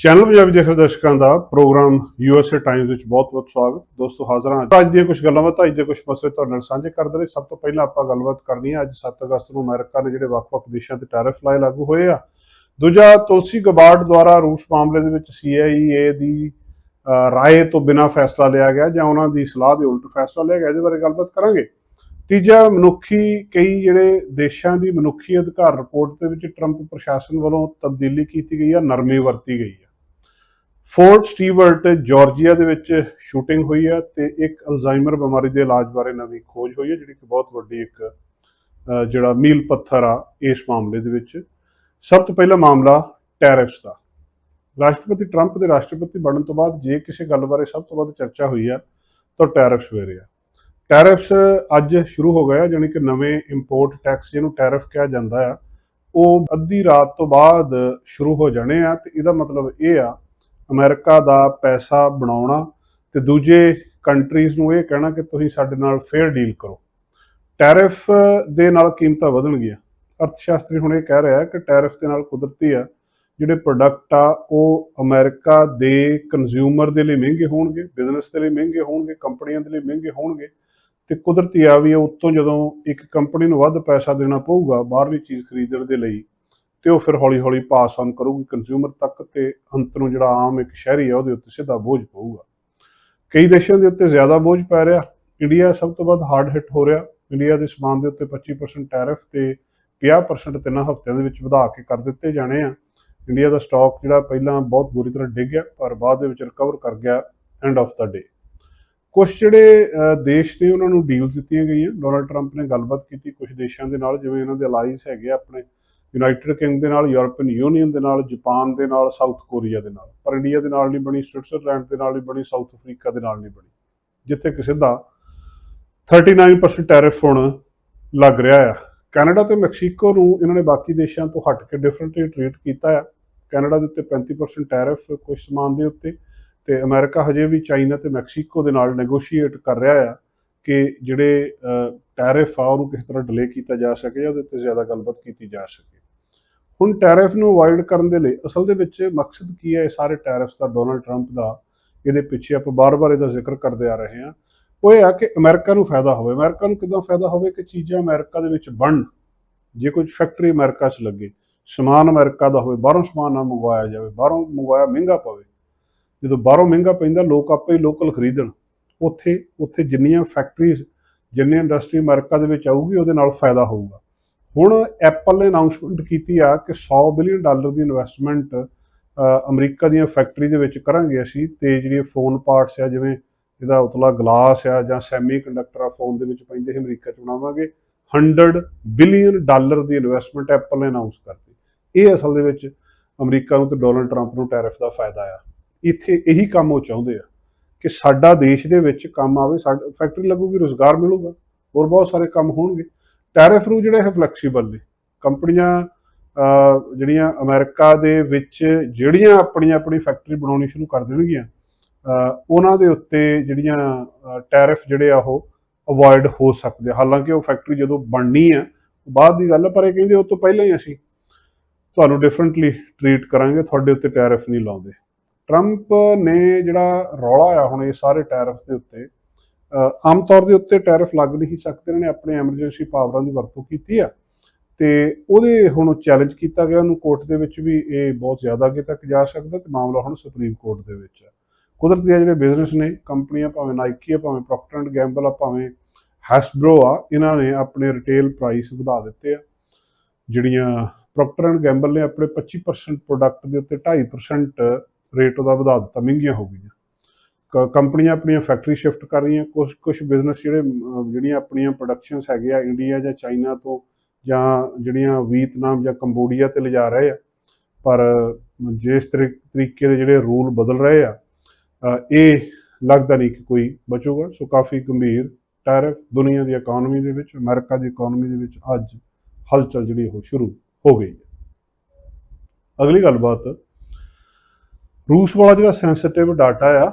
Channel Punjabi ਦੇਖ ਰਹੇ ਦਰਸ਼ਕਾਂ ਦਾ ਪ੍ਰੋਗਰਾਮ ਯੂਐਸਏ ਟਾਈਮਜ਼ ਵਿੱਚ ਬਹੁਤ-ਬਹੁਤ ਸਵਾਗਤ। ਦੋਸਤੋ, ਹਾਜ਼ਰ ਹਾਂ ਅੱਜ। ਦੀਆਂ ਕੁਝ ਗੱਲਾਂ ਬਾਤਾਂ, ਅੱਜ ਦੇ ਕੁਝ ਮਸਲੇ ਤੁਹਾਡੇ ਨਾਲ ਸਾਂਝੇ ਕਰਦੇ ਰਹੇ। ਸਭ ਤੋਂ ਪਹਿਲਾਂ ਆਪਾਂ ਗੱਲਬਾਤ ਕਰਨੀ ਹੈ ਅੱਜ 7 ਅਗਸਤ ਨੂੰ ਅਮਰੀਕਾ ਨੇ ਜਿਹੜੇ ਵੱਖ-ਵੱਖ ਦੇਸ਼ਾਂ ਤੇ ਟੈਰਿਫ ਲਾਏ ਲਾਗੂ ਹੋਏ ਆ। ਦੂਜਾ, ਤੁਲਸੀ ਗਬਾਰਡ ਦੁਆਰਾ ਰੂਸ ਮਾਮਲੇ ਦੇ ਵਿੱਚ ਸੀਆਈਏ ਦੀ ਰਾਏ ਤੋਂ ਬਿਨਾਂ ਫੈਸਲਾ ਲਿਆ ਗਿਆ ਜਾਂ ਉਹਨਾਂ ਦੀ ਸਲਾਹ ਦੇ ਉਲਟ ਫੈਸਲਾ ਲਿਆ ਗਿਆ, ਇਹਦੇ ਬਾਰੇ ਗੱਲਬਾਤ ਕਰਾਂਗੇ। ਤੀਜਾ, ਮਨੁੱਖੀ ਕਈ ਜਿਹੜੇ ਦੇਸ਼ਾਂ ਦੀ ਮਨੁੱਖੀ ਅਧਿਕਾਰ ਰਿਪੋਰਟ ਦੇ ਵਿੱਚ ਟਰੰਪ ਪ੍ਰਸ਼ਾਸਨ ਵੱਲੋਂ ਤਬਦੀਲੀ ਕੀਤੀ ਗਈ ਆ, ਨਰਮੀ ਵਰਤੀ ਗਈ ਆ। ਫੋਰਟ ਸਟੀਵਰਟ ਜਾਰਜੀਆ ਦੇ ਵਿੱਚ ਸ਼ੂਟਿੰਗ ਹੋਈ ਹੈ ਤੇ ਇੱਕ ਅਲਜ਼ਾਈਮਰ ਬਿਮਾਰੀ ਦੇ ਇਲਾਜ ਬਾਰੇ ਨਵੀਂ ਖੋਜ ਹੋਈ ਹੈ, ਜਿਹੜੀ ਕਿ ਬਹੁਤ ਵੱਡੀ ਇੱਕ ਜਿਹੜਾ ਮੀਲ ਪੱਥਰ ਆ ਇਸ ਮਾਮਲੇ ਦੇ ਵਿੱਚ। ਸਭ ਤੋਂ ਪਹਿਲਾ ਮਾਮਲਾ ਟੈਰਿਫਸ ਦਾ। ਰਾਸ਼ਟਰਪਤੀ ਟਰੰਪ ਦੇ ਰਾਸ਼ਟਰਪਤੀ ਬਣਨ ਤੋਂ ਬਾਅਦ ਜੇ ਕਿਸੇ ਗੱਲ ਬਾਰੇ ਸਭ ਤੋਂ ਵੱਧ ਚਰਚਾ ਹੋਈ ਆ ਤਾਂ ਟੈਰਿਫਸ ਵੇਰੇ ਆ। ਟੈਰਿਫਸ ਅੱਜ ਸ਼ੁਰੂ ਹੋ ਗਿਆ, ਜਾਣੀ ਕਿ ਨਵੇਂ ਇੰਪੋਰਟ ਟੈਕਸ ਜਿਹਨੂੰ ਟੈਰਿਫ ਕਿਹਾ ਜਾਂਦਾ ਆ, ਉਹ ਅੱਧੀ ਰਾਤ ਤੋਂ ਬਾਅਦ ਸ਼ੁਰੂ ਹੋ ਜਾਣੇ ਆ ਤੇ ਇਹਦਾ ਮਤਲਬ ਇਹ ਆ ਅਮਰੀਕਾ ਦਾ ਪੈਸਾ ਬਣਾਉਣਾ ਤੇ ਦੂਜੇ ਕੰਟਰੀਜ਼ ਨੂੰ ਇਹ ਕਹਿਣਾ ਕਿ ਤੁਸੀਂ ਸਾਡੇ ਨਾਲ ਫੇਅਰ ਡੀਲ ਕਰੋ। ਟੈਰਿਫ ਦੇ ਨਾਲ ਕੀਮਤਾਂ ਵਧਣਗੀਆਂ। ਅਰਥਸ਼ਾਸਤਰੀ ਹੁਣ ਇਹ ਕਹਿ ਰਿਹਾ ਕਿ ਟੈਰਿਫ ਦੇ ਨਾਲ ਕੁਦਰਤੀ ਆ, ਜਿਹੜੇ ਪ੍ਰੋਡਕਟ ਆ, ਉਹ ਅਮਰੀਕਾ ਦੇ ਕੰਜ਼ਿਊਮਰ ਦੇ ਲਈ ਮਹਿੰਗੇ ਹੋਣਗੇ ਬਿਜ਼ਨਸ ਦੇ ਲਈ ਮਹਿੰਗੇ ਹੋਣਗੇ, ਕੰਪਨੀਆਂ ਦੇ ਲਈ ਮਹਿੰਗੇ ਹੋਣਗੇ ਤੇ ਕੁਦਰਤੀ ਆ ਵੀ ਉੱਤੋਂ ਜਦੋਂ ਇੱਕ ਕੰਪਨੀ ਨੂੰ ਵੱਧ ਪੈਸਾ ਦੇਣਾ ਪਊਗਾ, ਬਾਹਰਲੀ ਚੀਜ਼ ਖਰੀਦਣ ਦੇ ਲਈ ਤੇ ਉਹ ਫਿਰ ਹੌਲੀ-ਹੌਲੀ ਪਾਸ ਆਨ ਕਰੂਗੀ ਕੰਜ਼ਿਊਮਰ ਤੱਕ ਤੇ ਅੰਤ ਨੂੰ ਜਿਹੜਾ ਆਮ ਇੱਕ ਸ਼ਹਿਰੀ ਆ, ਉਹਦੇ ਉੱਤੇ ਸਿੱਧਾ ਬੋਝ ਪਊਗਾ। ਕਈ ਦੇਸ਼ਾਂ ਦੇ ਉੱਤੇ ਜ਼ਿਆਦਾ ਬੋਝ ਪੈ ਰਿਹਾ। ਇੰਡੀਆ ਸਭ ਤੋਂ ਵੱਧ ਹਾਰਡ ਹਿੱਟ ਹੋ ਰਿਹਾ। ਇੰਡੀਆ ਦੇ ਸਮਾਨ ਦੇ ਉੱਤੇ 25% ਟੈਰਿਫ ਤੇ 50% ਤਿੰਨਾਂ ਹਫ਼ਤਿਆਂ ਦੇ ਵਿੱਚ ਵਧਾ ਕੇ ਕਰ ਦਿੱਤੇ ਜਾਣੇ ਆ। ਇੰਡੀਆ ਦਾ ਸਟਾਕ ਜਿਹੜਾ ਪਹਿਲਾਂ ਬਹੁਤ ਬੁਰੀ ਤਰ੍ਹਾਂ ਡਿੱਗ ਗਿਆ, ਪਰ ਬਾਅਦ ਦੇ ਵਿੱਚ ਰਿਕਵਰ ਕਰ ਗਿਆ ਐਂਡ ਆਫ ਦਾ ਡੇ ਕੁਝ ਜਿਹੜੇ ਦੇਸ਼ ਨੇ ਉਹਨਾਂ ਨੂੰ ਡੀਲਸ ਦਿੱਤੀਆਂ ਗਈਆਂ। ਡੋਨਲਡ ਟਰੰਪ ਨੇ ਗੱਲਬਾਤ ਕੀਤੀ ਕੁਝ ਦੇਸ਼ਾਂ ਦੇ ਨਾਲ, ਜਿਵੇਂ ਇਹਨਾਂ ਦੇ ਅਲਾਈਜ਼ ਹੈਗੇ ਆ ਆਪਣੇ ਯੂਨਾਈਟਿਡ ਕਿੰਗ ਦੇ ਨਾਲ, ਯੂਰਪੀਅਨ ਯੂਨੀਅਨ ਦੇ ਨਾਲ, ਜਾਪਾਨ ਦੇ ਨਾਲ, ਸਾਊਥ ਕੋਰੀਆ ਦੇ ਨਾਲ। ਪਰ ਇੰਡੀਆ ਦੇ ਨਾਲ ਨਹੀਂ ਬਣੀ, ਸਵਿਟਜ਼ਰਲੈਂਡ ਦੇ ਨਾਲ ਨਹੀਂ ਬਣੀ, ਸਾਊਥ ਅਫਰੀਕਾ ਦੇ ਨਾਲ ਨਹੀਂ ਬਣੀ। ਜਿੱਥੇ ਕਿਸੇ ਦਾ 39% ਟੈਰਿਫ ਹੁਣ ਲੱਗ ਰਿਹਾ ਆ। ਕੈਨੇਡਾ ਤੇ ਮੈਕਸੀਕੋ ਨੂੰ ਇਹਨਾਂ ਨੇ ਬਾਕੀ ਦੇਸ਼ਾਂ ਤੋਂ ਹਟ ਕੇ ਡਿਫਰੈਂਟਲੀ ਟ੍ਰੀਟ ਕੀਤਾ ਆ। ਕੈਨੇਡਾ ਦੇ ਉੱਤੇ 35% ਟੈਰਿਫ ਕੁਝ ਸਮਾਨ ਦੇ ਉੱਤੇ ਤੇ ਅਮਰੀਕਾ ਹਜੇ ਵੀ ਚਾਈਨਾ ਤੇ ਮੈਕਸੀਕੋ ਦੇ ਨਾਲ ਨੈਗੋਸ਼ੀਏਟ ਕਰ ਰਿਹਾ ਆ ਕਿ ਜਿਹੜੇ ਟੈਰਿਫ ਆ, ਉਹਨੂੰ ਕਿਸੇ ਤਰ੍ਹਾਂ ਡਿਲੇ ਕੀਤਾ ਜਾ ਸਕੇ ਜਾਂ ਉਹਦੇ ਉੱਤੇ ਜ਼ਿਆਦਾ ਗੱਲਬਾਤ ਕੀਤੀ ਜਾ ਸਕੇ। ਹੁਣ ਟੈਰਿਫ ਨੂੰ ਅਵੋਇਡ ਕਰਨ ਦੇ ਲਈ ਅਸਲ ਦੇ ਵਿੱਚ ਮਕਸਦ ਕੀ ਹੈ? ਇਹ ਸਾਰੇ ਟੈਰਿਫਸ ਦਾ, ਡੋਨਲਡ ਟਰੰਪ ਦਾ, ਇਹਦੇ ਪਿੱਛੇ ਆਪਾਂ ਬਾਰ-ਬਾਰ ਇਹਦਾ ਜ਼ਿਕਰ ਕਰਦੇ ਆ ਰਹੇ ਹਾਂ। ਉਹ ਇਹ ਆ ਕਿ ਅਮਰੀਕਾ ਨੂੰ ਫਾਇਦਾ ਹੋਵੇ। ਅਮਰੀਕਾ ਨੂੰ ਕਿਦਾਂ ਫਾਇਦਾ ਹੋਵੇ? ਕਿ ਚੀਜ਼ਾਂ ਅਮਰੀਕਾ ਦੇ ਵਿੱਚ ਬਣਨ ਜੇ ਕੁਝ ਫੈਕਟਰੀ ਅਮਰੀਕਾ 'ਚ ਲੱਗੇ, ਸਮਾਨ ਅਮਰੀਕਾ ਦਾ ਹੋਵੇ, ਬਾਹਰੋਂ ਸਮਾਨ ਨਾ ਮੰਗਵਾਇਆ ਜਾਵੇ, ਬਾਹਰੋਂ ਮੰਗਵਾਇਆ ਮਹਿੰਗਾ ਪਵੇ। ਜਦੋਂ ਬਾਹਰੋਂ ਮਹਿੰਗਾ ਪੈਂਦਾ, ਲੋਕ ਆਪੇ ਹੀ ਲੋਕਲ ਖਰੀਦਣ। ਉੱਥੇ ਉੱਥੇ ਜਿੰਨੀਆਂ ਫੈਕਟਰੀਜ਼ ਜਿੰਨੀ ਇੰਡਸਟਰੀ ਅਮਰੀਕਾ ਦੇ ਵਿੱਚ ਆਊਗੀ, ਉਹਦੇ ਨਾਲ ਫਾਇਦਾ ਹੋਊਗਾ। ਹੁਣ ਐਪਲ ਨੇ ਅਨਾਉਂਸਮੈਂਟ ਕੀਤੀ ਆ ਕਿ 100 ਬਿਲੀਅਨ ਡਾਲਰ ਦੀ ਇਨਵੈਸਟਮੈਂਟ ਅਮਰੀਕਾ ਦੀਆਂ ਫੈਕਟਰੀ ਦੇ ਵਿੱਚ ਕਰਾਂਗੇ ਅਸੀਂ ਤੇ ਜਿਹੜੀ ਫੋਨ ਪਾਰਟਸ ਆ, ਜਿਵੇਂ ਇਹਦਾ ਉਤਲਾ ਗਲਾਸ ਆ ਜਾਂ ਸੈਮੀ ਕੰਡਕਟਰ ਆ ਫੋਨ ਦੇ ਵਿੱਚ ਪੈਂਦੇ ਸੀ ਅਮਰੀਕਾ 'ਚ ਬਣਾਵਾਂਗੇ। 100 ਬਿਲੀਅਨ ਡਾਲਰ ਦੀ ਇਨਵੈਸਟਮੈਂਟ ਐਪਲ ਨੇ ਅਨਾਉਂਸ ਕਰਤੀ। ਇਹ ਅਸਲ ਦੇ ਵਿੱਚ ਅਮਰੀਕਾ ਨੂੰ ਤੇ ਡੋਨਲਡ ਟਰੰਪ ਨੂੰ ਟੈਰਿਫ ਦਾ ਫਾਇਦਾ ਆ। ਇੱਥੇ ਇਹੀ ਕੰਮ ਉਹ ਚਾਹੁੰਦੇ ਆ। ਕਿ ਸਾਡਾ ਦੇਸ਼ ਦੇ ਵਿੱਚ ਕੰਮ ਆਵੇ, ਸਾਡਾ ਫੈਕਟਰੀ ਲੱਗੂਗੀ, ਰੋਜ਼ਗਾਰ ਮਿਲੂਗਾ, ਹੋਰ ਬਹੁਤ ਸਾਰੇ ਕੰਮ ਹੋਣਗੇ। ਟੈਰਿਫ ਰੂ ਜਿਹੜੇ ਹੈ ਫਲੈਕਸੀਬਲ ਨੇ। ਕੰਪਨੀਆਂ ਜਿਹੜੀਆਂ ਅਮਰੀਕਾ ਦੇ ਵਿੱਚ ਜਿਹੜੀਆਂ ਆਪਣੀ ਆਪਣੀ ਫੈਕਟਰੀ ਬਣਾਉਣੀ ਸ਼ੁਰੂ ਕਰ ਦੇਣਗੀਆਂ ਉਹਨਾਂ ਦੇ ਉੱਤੇ ਜਿਹੜੀਆਂ ਟੈਰਿਫ ਜਿਹੜੇ ਆ ਉਹ ਅਵੋਇਡ ਹੋ ਸਕਦੇ ਆ। ਹਾਲਾਂਕਿ ਉਹ ਫੈਕਟਰੀ ਜਦੋਂ ਬਣਨੀ ਆ ਬਾਅਦ ਦੀ ਗੱਲ ਆ, ਪਰ ਇਹ ਕਹਿੰਦੇ ਉਹ ਤੋਂ ਪਹਿਲਾਂ ਹੀ ਅਸੀਂ ਤੁਹਾਨੂੰ ਡਿਫਰੈਂਟਲੀ ਟਰੀਟ ਕਰਾਂਗੇ, ਤੁਹਾਡੇ ਉੱਤੇ ਟੈਰਿਫ ਨਹੀਂ ਲਾਉਂਦੇ। ਟਰੰਪ ਨੇ ਜਿਹੜਾ ਰੌਲਾ ਆ ਹੁਣ ਇਹ ਸਾਰੇ ਟੈਰਿਫ ਦੇ ਉੱਤੇ ਆਮ ਤੌਰ ਦੇ ਉੱਤੇ ਟੈਰਿਫ ਲੱਗ ਨਹੀਂ ਸਕਦੇ, ਇਹਨਾਂ ਨੇ ਆਪਣੇ ਐਮਰਜੈਂਸੀ ਪਾਵਰਾਂ ਦੀ ਵਰਤੋਂ ਕੀਤੀ ਆ। ਤੇ ਉਹਦੇ ਹੁਣ ਚੈਲੰਜ ਕੀਤਾ ਗਿਆ, ਉਹਨੂੰ ਕੋਰਟ ਦੇ ਵਿੱਚ ਵੀ ਇਹ ਬਹੁਤ ਜ਼ਿਆਦਾ ਅੱਗੇ ਤੱਕ ਜਾ ਸਕਦਾ ਤੇ ਮਾਮਲਾ ਹੁਣ ਸੁਪਰੀਮ ਕੋਰਟ ਦੇ ਵਿੱਚ ਆ। ਕੁਦਰਤੀ ਜਿਹੜੇ ਬਿਜ਼ਨਸ ਨੇ, ਕੰਪਨੀਆਂ ਭਾਵੇਂ ਨਾਈਕੀ ਆ, ਭਾਵੇਂ ਪ੍ਰੋਕਟਰ ਐਂਡ ਗੈਂਬਲ ਆ, ਭਾਵੇਂ ਹੈਸਬਰੋ ਆ, ਇਹਨਾਂ ਨੇ ਆਪਣੇ ਰਿਟੇਲ ਪ੍ਰਾਈਸ ਵਧਾ ਦਿੱਤੇ ਆ। ਜਿਹੜੀਆਂ ਪ੍ਰੋਕਟਰ ਐਂਡ ਗੈਂਬਲ ਨੇ ਆਪਣੇ 25% ਪ੍ਰੋਡਕਟ ਦੇ ਉੱਤੇ 2.5% ਰੇਟ ਉਹਦਾ ਵਧਾ ਦਿੱਤਾ, ਮਹਿੰਗੀਆਂ ਹੋ ਗਈਆਂ। ਕ- ਕੰਪਨੀਆਂ ਆਪਣੀਆਂ ਫੈਕਟਰੀ ਸ਼ਿਫਟ ਕਰ ਰਹੀਆਂ ਕੁਝ ਕੁਝ ਬਿਜ਼ਨਸ ਜਿਹੜੇ ਜਿਹੜੀਆਂ ਆਪਣੀਆਂ ਪ੍ਰੋਡਕਸ਼ਨਸ ਹੈਗੇ ਆ ਇੰਡੀਆ ਜਾਂ ਚਾਈਨਾ ਤੋਂ, ਜਾਂ ਜਿਹੜੀਆਂ ਵੀਅਤਨਾਮ ਜਾਂ ਕੰਬੋਡੀਆ ਤੇ ਲਿਜਾ ਰਹੇ ਆ, ਪਰ ਜਿਸ ਤਰੀ- ਤਰੀਕੇ ਦੇ ਜਿਹੜੇ ਰੂਲ ਬਦਲ ਰਹੇ ਆ ਇਹ ਲੱਗਦਾ ਨਹੀਂ ਕਿ ਕੋਈ ਬਚੂਗਾ। ਸੋ ਕਾਫੀ ਗੰਭੀਰ ਟੈਰਿਫ ਦੁਨੀਆ ਦੀ ਇਕਨੋਮੀ ਦੇ ਵਿੱਚ, ਅਮਰੀਕਾ ਦੀ ਇਕਨੋਮੀ ਦੇ ਵਿੱਚ ਅੱਜ ਹਲਚਲ ਜਿਹੜੀ ਉਹ ਸ਼ੁਰੂ ਹੋ ਗਈ ਹੈ। ਅਗਲੀ ਗੱਲਬਾਤ ਰੂਸ ਵਾਲਾ ਜਿਹੜਾ ਸੈਂਸਿਟਿਵ ਡਾਟਾ ਆ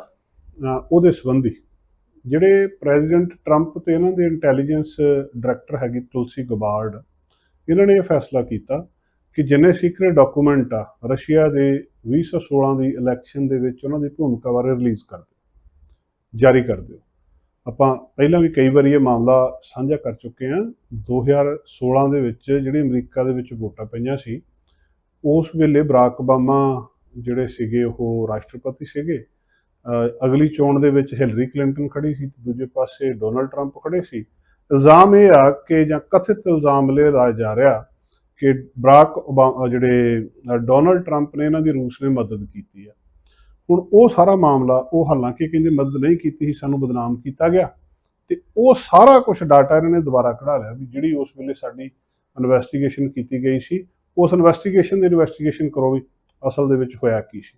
ਉਹਦੇ ਸੰਬੰਧੀ ਜਿਹੜੇ ਪ੍ਰੈਜ਼ੀਡੈਂਟ ਟਰੰਪ ਤੇ ਇਹਨਾਂ ਦੇ ਇੰਟੈਲੀਜੈਂਸ ਡਾਇਰੈਕਟਰ ਹੈਗੀ ਤੁਲਸੀ ਗਬਾਰਡ, ਇਹਨਾਂ ਨੇ ਇਹ ਫੈਸਲਾ ਕੀਤਾ ਕਿ ਜਿੰਨੇ ਸੀਕ੍ਰੇਟ ਡਾਕੂਮੈਂਟ ਆ, ਰਸ਼ੀਆ ਦੇ 2016 ਦੀ ਇਲੈਕਸ਼ਨ ਦੇ ਵਿੱਚ ਉਹਨਾਂ ਦੀ ਭੂਮਿਕਾ ਬਾਰੇ ਰਿਲੀਜ਼ ਕਰ ਦਿਓ, ਜਾਰੀ ਕਰ ਦਿਓ। ਆਪਾਂ ਪਹਿਲਾਂ ਵੀ ਕਈ ਵਾਰੀ ਇਹ ਮਾਮਲਾ ਸਾਂਝਾ ਕਰ ਚੁੱਕੇ ਹਾਂ 2016 ਦੇ ਵਿੱਚ ਜਿਹੜੀ ਅਮਰੀਕਾ ਦੇ ਵਿੱਚ ਵੋਟਾਂ ਪਈਆਂ ਸੀ, ਉਸ ਵੇਲੇ ਬਰਾਕ ਓਬਾਮਾ ਜਿਹੜੇ ਸੀਗੇ ਉਹ ਰਾਸ਼ਟਰਪਤੀ ਸੀਗੇ। ਅਗਲੀ ਚੋਣ ਦੇ ਵਿੱਚ ਹਿਲਰੀ ਕਲਿੰਟਨ ਖੜੀ ਸੀ ਤੇ ਦੂਜੇ ਪਾਸੇ ਡੋਨਲਡ ਟਰੰਪ ਖੜੇ ਸੀ। ਇਲਜ਼ਾਮ ਇਹ ਆ ਕਿ ਜਾਂ ਕਥਿਤ ਇਲਜ਼ਾਮ ਲਾਇਆ ਜਾ ਰਿਹਾ ਕਿ ਬਰਾਕ ਓਬਾਮਾ ਜਿਹੜੇ ਡੋਨਲਡ ਟਰੰਪ ਨੇ ਇਹਨਾਂ ਦੀ ਰੂਸ ਨੇ ਮਦਦ ਕੀਤੀ ਆ। ਹੁਣ ਉਹ ਸਾਰਾ ਮਾਮਲਾ, ਉਹ ਹਾਲਾਂਕਿ ਕਹਿੰਦੇ ਮਦਦ ਨਹੀਂ ਕੀਤੀ ਸੀ, ਸਾਨੂੰ ਬਦਨਾਮ ਕੀਤਾ ਗਿਆ। ਤੇ ਉਹ ਸਾਰਾ ਕੁਝ ਡਾਟਾ ਇਹਨਾਂ ਨੇ ਦੁਬਾਰਾ ਕਢਾ ਲਿਆ ਵੀ ਜਿਹੜੀ ਉਸ ਵੇਲੇ ਸਾਡੀ ਇਨਵੈਸਟੀਗੇਸ਼ਨ ਕੀਤੀ ਗਈ ਸੀ, ਉਸ ਇਨਵੈਸਟੀਗੇਸ਼ਨ ਦੀ ਇਨਵੈਸਟੀਗੇਸ਼ਨ ਕਰੋ ਵੀ ਅਸਲ ਦੇ ਵਿੱਚ ਹੋਇਆ ਕੀ ਸੀ?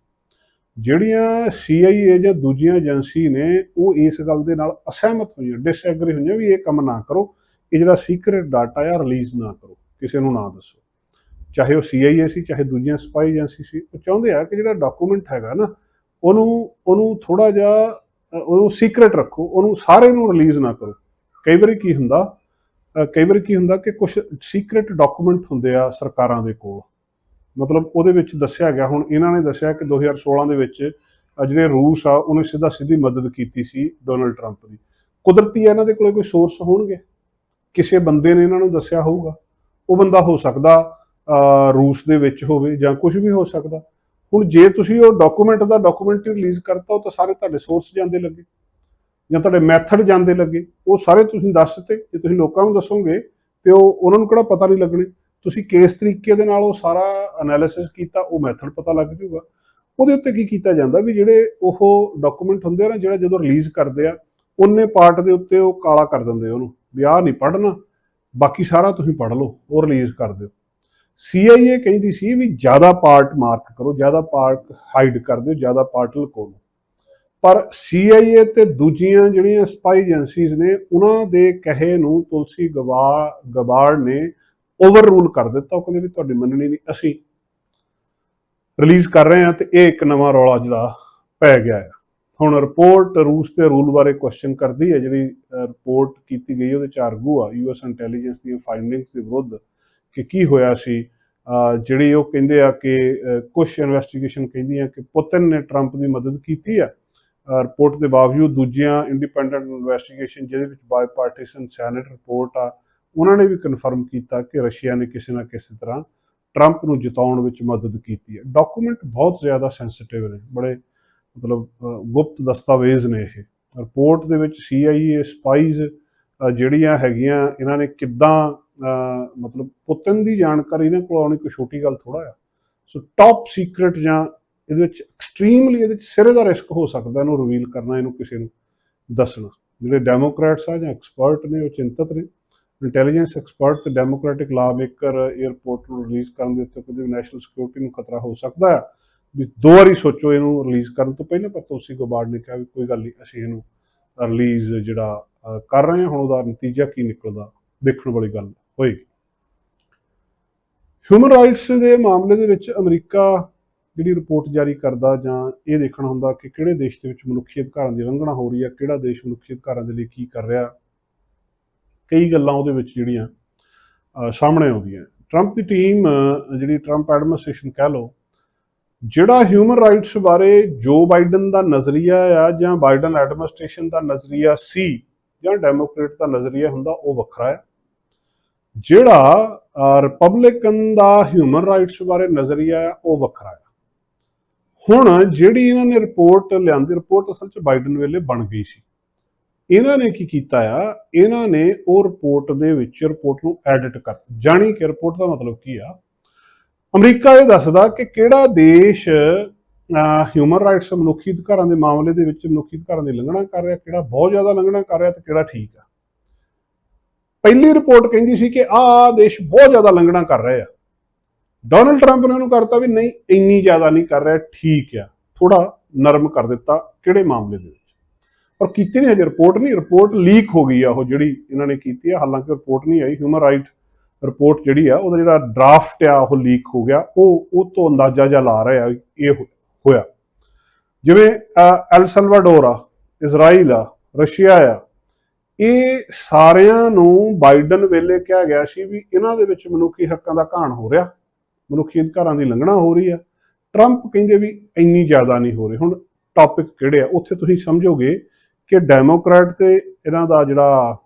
ਜਿਹੜੀਆਂ CIA ਜਾਂ ਦੂਜੀਆਂ ਏਜੰਸੀ ਨੇ, ਉਹ ਇਸ ਗੱਲ ਦੇ ਨਾਲ ਅਸਹਿਮਤ ਹੋਈਆਂ ਡਿਸਐਗਰੀ ਹੋਈਆਂ ਵੀ ਇਹ ਕੰਮ ਨਾ ਕਰੋ, ਇਹ ਜਿਹੜਾ ਸੀਕ੍ਰੀਟ ਡਾਟਾ ਆ ਰਿਲੀਜ਼ ਨਾ ਕਰੋ, ਕਿਸੇ ਨੂੰ ਨਾ ਦੱਸੋ। ਚਾਹੇ ਉਹ CIA ਸੀ, ਚਾਹੇ ਦੂਜੀਆਂ ਸਪਾਈ ਏਜੰਸੀ ਸੀ, ਉਹ ਚਾਹੁੰਦੇ ਆ ਕਿ ਜਿਹੜਾ ਡਾਕੂਮੈਂਟ ਹੈਗਾ ਨਾ, ਉਹਨੂੰ ਉਹਨੂੰ ਥੋੜਾ ਜਿਹਾ, ਉਹਨੂੰ ਸੀਕ੍ਰੀਟ ਰੱਖੋ, ਉਹਨੂੰ ਸਾਰੇ ਨੂੰ ਰਿਲੀਜ਼ ਨਾ ਕਰੋ। ਕਈ ਵਾਰੀ ਕੀ ਹੁੰਦਾ ਕਈ ਵਾਰੀ ਕੀ ਹੁੰਦਾ ਕਿ ਕੁਝ ਸੀਕ੍ਰੀਟ ਡਾਕੂਮੈਂਟ ਹੁੰਦੇ ਆ ਸਰਕਾਰਾਂ ਦੇ ਕੋਲ ਮਤਲਬ ਉਹਦੇ ਵਿੱਚ ਦੱਸਿਆ ਗਿਆ, ਹੁਣ ਇਹਨਾਂ ਨੇ ਦੱਸਿਆ ਕਿ 2016 ਦੇ ਵਿੱਚ ਜਿਹੜੇ ਰੂਸ ਆ, ਉਹਨੇ ਸਿੱਧਾ ਸਿੱਧੀ ਮਦਦ ਕੀਤੀ ਸੀ ਡੋਨਲਡ ਟਰੰਪ ਦੀ। ਕੁਦਰਤੀ ਹੈ ਇਹਨਾਂ ਦੇ ਕੋਲੇ ਕੋਈ ਸੋਰਸ ਹੋਣਗੇ? ਕਿਸੇ ਬੰਦੇ ਨੇ ਇਹਨਾਂ ਨੂੰ ਦੱਸਿਆ ਹੋਊਗਾ? ਉਹ ਬੰਦਾ ਹੋ ਸਕਦਾ ਰੂਸ ਦੇ ਵਿੱਚ ਹੋਵੇ ਜਾਂ ਕੁਝ ਵੀ ਹੋ ਸਕਦਾ। ਹੁਣ ਜੇ ਤੁਸੀਂ ਉਹ ਡਾਕੂਮੈਂਟ ਦਾ ਡਾਕੂਮੈਂਟ ਰਿਲੀਜ਼ ਕਰਤਾ, ਉਹ ਤਾਂ ਸਾਰੇ ਤੁਹਾਡੇ ਸੋਰਸ ਜਾਂਦੇ ਲੱਗੇ। ਜਾਂ ਤੁਹਾਡੇ ਮੈਥਡ ਜਾਂਦੇ ਲੱਗੇ। ਉਹ ਸਾਰੇ ਤੁਸੀਂ ਦੱਸ ਦਿੱਤੇ। ਜੇ ਤੁਸੀਂ ਲੋਕਾਂ ਨੂੰ ਦੱਸੋਗੇ, ਤੇ ਉਹ, ਉਹਨਾਂ ਨੂੰ ਕਿਹੜਾ ਪਤਾ ਨਹੀਂ ਲੱਗਣੇ। ਤੁਸੀਂ ਕਿਸ ਤਰੀਕੇ ਦੇ ਨਾਲ ਉਹ ਸਾਰਾ ਐਨਾਲਿਸਿਸ ਕੀਤਾ, ਉਹ ਮੈਥਡ ਪਤਾ ਲੱਗ ਜਾਊਗਾ। ਉਹਦੇ ਉੱਤੇ ਕੀ ਕੀਤਾ ਜਾਂਦਾ ਵੀ ਜਿਹੜੇ ਉਹ ਡਾਕੂਮੈਂਟ ਹੁੰਦੇ ਆ ਨਾ, ਜਿਹੜਾ ਜਦੋਂ ਰਿਲੀਜ਼ ਕਰਦੇ ਆ, ਉਹਨੇ ਪਾਰਟ ਦੇ ਉੱਤੇ ਉਹ ਕਾਲਾ ਕਰ ਦਿੰਦੇ ਉਹਨੂੰ, ਵੀ ਆਹ ਨਹੀਂ ਪੜ੍ਹਨਾ, ਬਾਕੀ ਸਾਰਾ ਤੁਸੀਂ ਪੜ੍ਹ ਲਓ, ਉਹ ਰਿਲੀਜ਼ ਕਰ ਦਿਓ। CIA ਕਹਿੰਦੀ ਸੀ ਵੀ ਜ਼ਿਆਦਾ ਪਾਰਟ ਮਾਰਕ ਕਰੋ, ਜ਼ਿਆਦਾ ਪਾਰਟ ਹਾਈਡ ਕਰ ਦਿਓ, ਜ਼ਿਆਦਾ ਪਾਰਟ ਲੁਕੋ ਲਓ। ਪਰ CIA ਤੇ ਦੂਜੀਆਂ ਜਿਹੜੀਆਂ ਸਪਾਈ ਏਜੰਸੀਜ਼ ਨੇ, ਉਹਨਾਂ ਦੇ ਕਹੇ ਨੂੰ ਤੁਲਸੀ ਗਵਾ, ਗਬਾੜ ਨੇ ਓਵਰਰੂਲ ਕਰ ਦਿੱਤਾ ਉਹ ਕਹਿੰਦੇ ਵੀ ਤੁਹਾਡੀ ਮੰਨਣੀ ਨਹੀਂ ਅਸੀਂ ਰਿਲੀਜ਼ ਕਰ ਰਹੇ ਹਾਂ ਤੇ ਇਹ ਇੱਕ ਨਵਾਂ ਰੌਲਾ ਜਿਹੜਾ ਪੈ ਗਿਆ ਹੈ। ਹੁਣ ਰਿਪੋਰਟ ਰੂਸ ਦੇ ਰੂਲ ਬਾਰੇ ਕੁਐਸਚਨ ਕਰਦੀ ਹੈ, ਜਿਹੜੀ ਰਿਪੋਰਟ ਕੀਤੀ ਗਈ ਉਹਦੇ ਚ ਆਰਗੂ ਆ ਯੂਐਸ ਇੰਟੈਲੀਜੈਂਸ ਦੀਆਂ ਫਾਈਂਡਿੰਗਸ ਦੇ ਵਿਰੁੱਧ ਕਿ ਕੀ ਹੋਇਆ ਸੀ। ਜਿਹੜੀ ਉਹ ਕਹਿੰਦੇ ਆ ਕਿ ਕੁਝ ਇਨਵੈਸਟੀਗੇਸ਼ਨ ਕਹਿੰਦੀਆਂ ਕਿ ਪੁਤਿਨ ਨੇ ਟਰੰਪ ਦੀ ਮਦਦ ਕੀਤੀ ਆ। ਰਿਪੋਰਟ ਦੇ ਬਾਵਜੂਦ ਦੂਜੀਆਂ ਇੰਡੀਪੈਂਡੈਂਟ ਇਨਵੈਸਟੀਗੇਸ਼ਨ ਜਿਹਦੇ ਵਿੱਚ ਬਾਇਪਾਰਟੀਸਨ ਸੈਨੇਟ ਰਿਪੋਰਟ ਆ ਉਹਨਾਂ ਨੇ ਵੀ ਕਨਫਰਮ ਕੀਤਾ ਕਿ ਰਸ਼ੀਆ ਨੇ ਕਿਸੇ ਨਾ ਕਿਸੇ ਤਰ੍ਹਾਂ ਟਰੰਪ ਨੂੰ ਜਿਤਾਉਣ ਵਿੱਚ ਮਦਦ ਕੀਤੀ ਹੈ। ਡਾਕੂਮੈਂਟ ਬਹੁਤ ਜ਼ਿਆਦਾ ਸੈਂਸਿਟਿਵ ਨੇ, ਬੜੇ ਮਤਲਬ ਗੁਪਤ ਦਸਤਾਵੇਜ਼ ਨੇ ਇਹ। ਰਿਪੋਰਟ ਦੇ ਵਿੱਚ CIA ਸਪਾਈਜ਼ ਜਿਹੜੀਆਂ ਹੈਗੀਆਂ, ਇਹਨਾਂ ਨੇ ਕਿੱਦਾਂ ਮਤਲਬ ਪੁਤਨ ਦੀ ਜਾਣਕਾਰੀ, ਇਹਨਾਂ ਕੋਲ ਆਉਣੀ ਕੋਈ ਛੋਟੀ ਗੱਲ ਥੋੜਾ ਆ। ਸੋ ਟਾਪ ਸੀਕ੍ਰੀਟ ਜਾਂ ਇਹਦੇ ਵਿੱਚ ਐਕਸਟ੍ਰੀਮਲੀ ਇਹਦੇ ਵਿੱਚ ਸਿਰੇ ਦਾ ਰਿਸਕ ਹੋ ਸਕਦਾ ਇਹਨੂੰ ਰਿਵੀਲ ਕਰਨਾ, ਇਹਨੂੰ ਕਿਸੇ ਨੂੰ ਦੱਸਣਾ। ਜਿਹੜੇ ਡੈਮੋਕ੍ਰੈਟਸ ਆ ਜਾਂ ਐਕਸਪਰਟ ਨੇ, ਉਹ ਚਿੰਤਤ ਨੇ। ਇੰਟੈਲੀਜੈਂਸ ਐਕਸਪਰਟ ਤੇ ਡੈਮੋਕ੍ਰੈਟਿਕ ਲਾ ਮੇਕਰ 에ਅਰਪੋਰਟ ਨੂੰ ਰਿਲੀਜ਼ ਕਰਨ ਦੇ ਉੱਤੇ ਕੋਈ ਨੈਸ਼ਨਲ ਸਿਕਿਉਰਿਟੀ ਨੂੰ ਖਤਰਾ ਹੋ ਸਕਦਾ ਹੈ? ਵੀ ਦੋ ਵਾਰੀ ਸੋਚੋ ਇਹਨੂੰ ਰਿਲੀਜ਼ ਕਰਨ ਤੋਂ ਪਹਿਲਾਂ, ਪਰ ਤੋਸੀ ਗੋਬਾਰਡ ਨੇ ਕਿਹਾ ਵੀ ਕੋਈ ਗੱਲ ਨਹੀਂ, ਅਸੀਂ ਇਹਨੂੰ ਰਿਲੀਜ਼ ਜਿਹੜਾ ਕਰ ਰਹੇ ਹਾਂ, ਹੁਣ ਉਹਦਾ ਨਤੀਜਾ ਕੀ ਨਿਕਲਦਾ? ਦੇਖਣ ਵਾਲੀ ਗੱਲ ਹੋਏਗੀ। ਹਿਊਮਨ ਰਾਈਟਸ ਦੇ ਮਾਮਲੇ ਦੇ ਵਿੱਚ ਅਮਰੀਕਾ ਜਿਹੜੀ ਰਿਪੋਰਟ ਜਾਰੀ ਕਰਦਾ ਜਾਂ ਇਹ ਦੇਖਣਾ ਹੁੰਦਾ ਕਿ ਕਿਹੜੇ ਦੇਸ਼ ਦੇ ਵਿੱਚ ਮਨੁੱਖੀ ਅਧਿਕਾਰਾਂ ਦੀ ਉਲੰਘਣਾ ਹੋ ਰਹੀ ਹੈ, ਕਿਹੜਾ ਦੇਸ਼ ਮਨੁੱਖੀ ਅਧਿਕਾਰਾਂ ਦੇ ਲਈ ਕੀ ਕਰ ਰਿਹਾ ਕਈ ਗੱਲਾਂ ਉਹਦੇ ਵਿੱਚ ਜਿਹੜੀਆਂ ਸਾਹਮਣੇ ਆਉਂਦੀਆਂ। ਟਰੰਪ ਦੀ ਟੀਮ ਜਿਹੜੀ ਟਰੰਪ ਐਡਮਿਨਿਸਟ੍ਰੇਸ਼ਨ ਕਹਿ ਲਓ, ਜਿਹੜਾ ਹਿਊਮਨ ਰਾਈਟਸ ਬਾਰੇ ਜੋ ਬਾਈਡਨ ਦਾ ਨਜ਼ਰੀਆ ਆ ਜਾਂ ਬਾਈਡਨ ਐਡਮਿਨਿਸਟ੍ਰੇਸ਼ਨ ਦਾ ਨਜ਼ਰੀਆ ਸੀ ਜਾਂ ਡੈਮੋਕ੍ਰੇਟ ਦਾ ਨਜ਼ਰੀਆ ਹੁੰਦਾ, ਉਹ ਵੱਖਰਾ ਹੈ। ਜਿਹੜਾ ਰਿਪਬਲਿਕਨ ਦਾ ਹਿਊਮਨ ਰਾਈਟਸ ਬਾਰੇ ਨਜ਼ਰੀਆ ਆ, ਉਹ ਵੱਖਰਾ ਹੈ। ਹੁਣ ਜਿਹੜੀ ਇਹਨਾਂ ਨੇ ਰਿਪੋਰਟ ਲਿਆਂਦੀ ਰਿਪੋਰਟ ਅਸਲ 'ਚ ਬਾਈਡਨ ਵੇਲੇ ਬਣ ਗਈ ਸੀ। ਇਹਨਾਂ ਨੇ ਕੀ ਕੀਤਾ ਆ? ਇਹਨਾਂ ਨੇ ਉਹ ਰਿਪੋਰਟ ਦੇ ਵਿੱਚ ਰਿਪੋਰਟ ਨੂੰ ਐਡਿਟ ਕਰ ਜਾਣੀ ਕਿ ਰਿਪੋਰਟ ਦਾ ਮਤਲਬ ਕੀ ਆ? ਅਮਰੀਕਾ ਇਹ ਦੱਸਦਾ ਕਿ ਕਿਹੜਾ ਦੇਸ਼ ਹਿਊਮਨ ਰਾਈਟਸ ਮਨੁੱਖੀ ਅਧਿਕਾਰਾਂ ਦੇ ਮਾਮਲੇ ਦੇ ਵਿੱਚ ਮਨੁੱਖੀ ਅਧਿਕਾਰਾਂ ਦੀ ਲੰਘਣਾ ਕਰ ਰਿਹਾ, ਕਿਹੜਾ ਬਹੁਤ ਜ਼ਿਆਦਾ ਲੰਘਣਾ ਕਰ ਰਿਹਾ ਤੇ ਕਿਹੜਾ ਠੀਕ ਆ? ਪਹਿਲੀ ਰਿਪੋਰਟ ਕਹਿੰਦੀ ਸੀ ਕਿ ਆਹ ਦੇਸ਼ ਬਹੁਤ ਜ਼ਿਆਦਾ ਲੰਘਣਾ ਕਰ ਰਹੇ ਆ। ਡੋਨਲਡ ਟਰੰਪ ਨੇ ਉਹਨੂੰ ਕਰਤਾ ਵੀ ਨਹੀਂ, ਇੰਨੀ ਜ਼ਿਆਦਾ ਨਹੀਂ ਕਰ ਰਿਹਾ, ਠੀਕ ਆ। ਥੋੜਾ ਨਰਮ ਕਰ ਦਿੱਤਾ ਕਿਹੜੇ ਮਾਮਲੇ ਦੇ ਪਰ ਕੀਤੀ ਨਹੀਂ ਹਜੇ ਰਿਪੋਰਟ ਨਹੀਂ ਰਿਪੋਰਟ ਲੀਕ ਹੋ ਗਈ ਆ ਉਹ ਜਿਹੜੀ ਇਹਨਾਂ ਨੇ ਕੀਤੀ ਆ, ਹਾਲਾਂਕਿ ਰਿਪੋਰਟ ਨਹੀਂ ਆਈ ਹਿਊਮਨ ਰਾਈਟ ਰਿਪੋਰਟ ਜਿਹੜੀ ਆ, ਉਹਦਾ ਜਿਹੜਾ ਡਰਾਫਟ ਆ, ਉਹ ਲੀਕ ਹੋ ਗਿਆ, ਉਹ ਉਹ ਤੋਂ ਅੰਦਾਜ਼ਾ ਜਿਹਾ ਲਾ ਰਿਹਾ ਇਹ ਹੋਇਆ। ਜਿਵੇਂ ਐਲ ਸਲਵਾਡੋਰ ਆ, ਇਜ਼ਰਾਈਲ ਆ, ਰਸ਼ੀਆ ਆ, ਇਹ ਸਾਰਿਆਂ ਨੂੰ ਬਾਈਡਨ ਵੇਲੇ ਕਿਹਾ ਗਿਆ ਸੀ ਵੀ ਇਹਨਾਂ ਦੇ ਵਿੱਚ ਮਨੁੱਖੀ ਹੱਕਾਂ ਦਾ ਘਾਣ ਹੋ ਰਿਹਾ, ਮਨੁੱਖੀ ਅਧਿਕਾਰਾਂ ਦੀ ਲੰਘਣਾ ਹੋ ਰਹੀ ਆ। ਟਰੰਪ ਕਹਿੰਦੇ ਵੀ ਇੰਨੀ ਜ਼ਿਆਦਾ ਨਹੀਂ ਹੋ ਰਹੀ। ਹੁਣ ਟੌਪਿਕ ਕਿਹੜੇ ਆ? ਉੱਥੇ ਤੁਸੀਂ ਸਮਝੋਗੇ ਕਿ ਡੈਮੋਕ੍ਰੈਟ ਤੇ ਇਹਨਾਂ ਦਾ ਜਿਹੜਾ